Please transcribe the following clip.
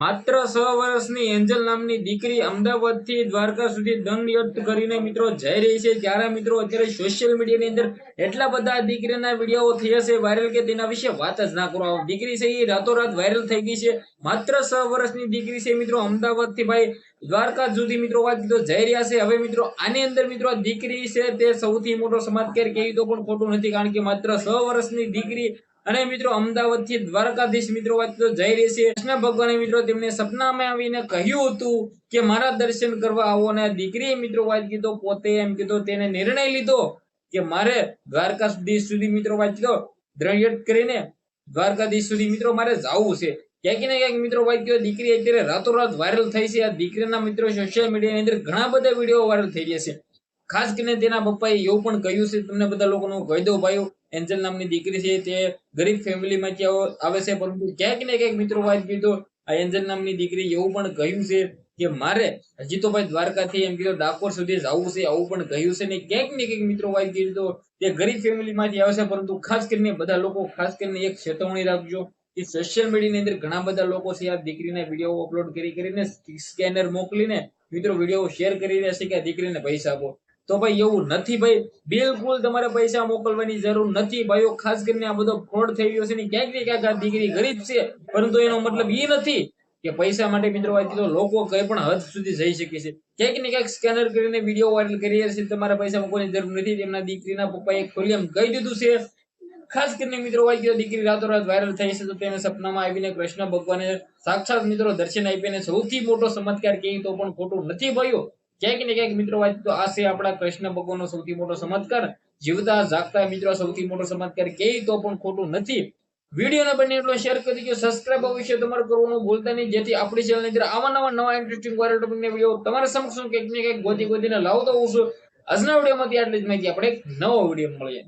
માત્ર છ વર્ષની એન્જલ નામની દીકરી અમદાવાદથી દ્વારકા સુધી દંડ કરીને મિત્રો જઈ રહી છે. ત્યારે મિત્રો અત્યારે સોશિયલ મીડિયાની અંદર એટલા બધા દીકરીના વીડિયો થયા છે વાયરલ કે તેના વિશે વાત જ ના કરો. દીકરી છે એ રાતોરાત વાયરલ થઈ ગઈ છે. માત્ર છ વર્ષની દીકરી છે મિત્રો અમદાવાદથી ભાઈ. દ્વારકા સુધી મિત્રો વાત કીધો જઈ રહ્યા છે. હવે મિત્રો આની અંદર મિત્રો દીકરી છે તે સૌથી મોટો સમાજકાર કેવી તો પણ ખોટું નથી કારણ કે માત્ર છ વર્ષની દીકરી અને મિત્રો અમદાવાદથી દ્વારકાધીશ મિત્રો વાત જઈ રહી છે. કૃષ્ણ ભગવાને મિત્રો તેમને સપનામાં આવીને કહ્યું હતું કે મારા દર્શન કરવા આવો અને દીકરીએ મિત્રો વાત કીધો, પોતે એમ કીધો, તેને નિર્ણય લીધો કે મારે દ્વારકાધીશ સુધી મિત્રો વાત કીધો. દ્રઢ કરીને દ્વારકાધીશ સુધી મિત્રો મારે જવું છે. ક્યાંક ને ક્યાંક મિત્રો વાત કીધો, દીકરી અત્યારે રાતોરાત વાયરલ થઈ છે. આ દીકરીના મિત્રો સોશિયલ મીડિયાની અંદર ઘણા બધા વીડિયો વાયરલ થઈ રહ્યા છે. ખાસ કરીને તેના પપ્પાએ એવું પણ કહ્યું છે, તમને બધા લોકોનો કહી દઉં ભાઈઓ એન્જલ નામની દીકરી છે, તે ગરીબ ફેમિલીમાંથી આવો- આવે છે, પરંતુ ક્યાંક ને ક્યાંક મિત્રો વાત કીધું આ એન્જલ નામની દીકરી એવું પણ કહ્યું છે કે મારે હજી તો ભાઈ દ્વારકાથી એમ કીધું, ડાકોર સુધી જવું છે, આવું પણ કહ્યું છે ને ક્યાંક ને ક્યાંક મિત્રો વાત કીધું તે ગરીબ ફેમિલીમાંથી આવે છે, પરંતુ ખાસ કરીને બધા લોકો, ખાસ કરીને એક ચેતવણી રાખજો કે સોશિયલ મીડિયાની અંદર ઘણા બધા લોકો છે, આ દીકરીના વીડિયો અપલોડ કરી કરીને સ્કેનર મોકલીને મિત્રો વીડિયો શેર કરી રહ્યા છે કે આ દીકરીને પૈસા આપો. તો ભાઈ એવું નથી ભાઈ. બિલકુલ તમારે પૈસા મોકલવાની જરૂર નથી. ભાઈઓ, ખાસ કરીને આ બધો ફ્રોડ થઈ ગયો છે ને, ક્યાંક ને ક્યાંક આ દીકરી ગરીબ છે. પરંતુ એનો મતલબ એ નથી કે પૈસા માટે મિત્રો વાત તો લોકો કઈ પણ હદ સુધી જઈ શકે છે. ક્યાંક ને ક્યાંક સ્કેનર કરીને વીડિયો વાયરલ કરી રહ્યા છે. તમારે પૈસા મૂકવાની જરૂર નથી. તેમના દીકરીના પપ્પાએ ખોલીએમ કહી દીધું છે. ખાસ કરીને મિત્રો હોય દીકરી રાતોરાત વાયરલ થઈ છે. તો તેને સપનામાં આવીને કૃષ્ણ ભગવાને સાક્ષાત મિત્રો દર્શન આપીને સૌથી મોટો ચમત્કાર કહી તો પણ ખોટું નથી ભાઈઓ. ક્યાંક ને ક્યાંક મોટો ચમત્કાર મોટો ચમત્કાર પણ ખોટું નથી. વિડીયોને બને એટલો શેર કરી દો સબસ્ક્રાઇબ અવશ્ય તમારે કરવાનું ભૂલતા નહીં. જેથી આપણી આવા નવા નવા ઇન્ટરેસ્ટિંગ વાયરલ ટોપિકના વીડિયો તમારા સમક્ષ હું ને કંઈક ગોતી ગોતીને લાવતો હોઉં છું. આજના વિડીયોમાંથી આટલી જ માહિતી. આપણે નવો વીડિયો મળીએ.